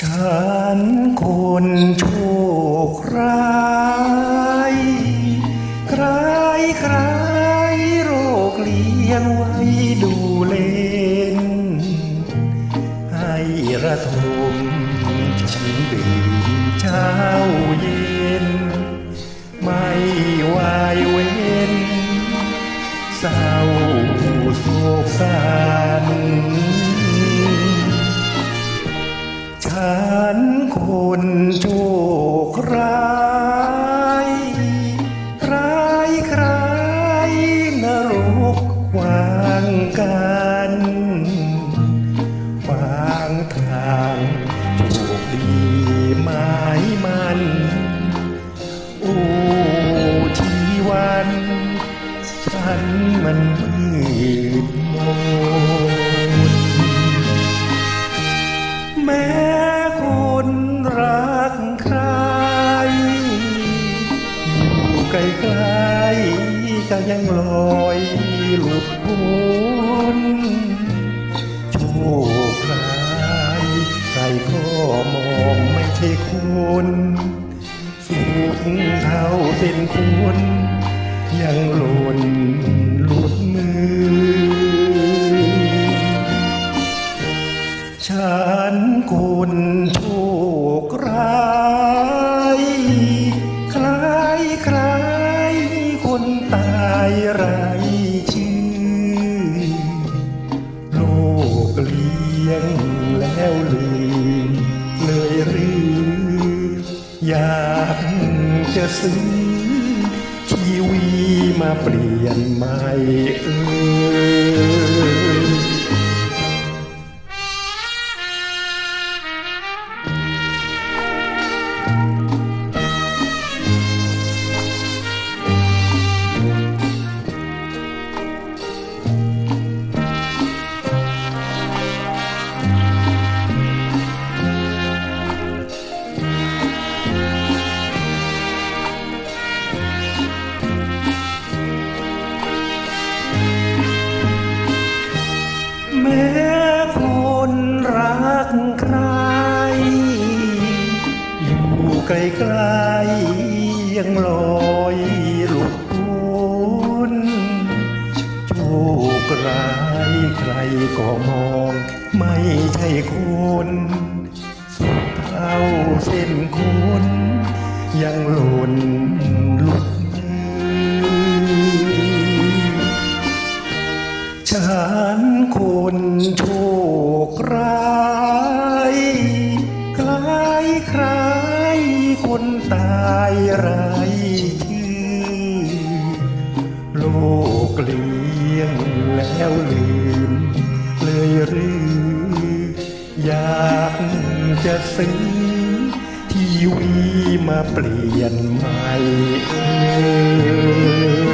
ฉันคนโชคร้ายใครใครโรคเลี้ยงไว้ดูเล่น ให้ระทมฉันดื่มเช้าเย็น ไม่วายเว้ คนโชคร้ายใครใครนรกวางกันวางทางโชคดีหมายมัน โอ้ชีวัน ฉันมันมืดมน ยังลอยหลุดพ้นโชคร้ายใครก็มองไม่ใช่คนสุขเท่าเส้นคนยังหล่นหลุดมือ ฉันคนโชคร้าย ชื่อโลกเลี้ยงแล้วลืมเลยหรือ อยากจะซื้อชีวีมาเปลี่ยนใหม่เออ อยู่ไกลๆยังลอยหลุดพ้นโชคร้ายใครก็มองไม่ใช่คนสุดเท่าเส้นคนยังหล่นหลุดมือฉันคนโชคร้ายคล้ายใคร คนตายไรชื่อโลกเลี้ยงแล้วลืม เลยหรืออยากจะซื้อทีวีมาเปลี่ยนใหม่เออ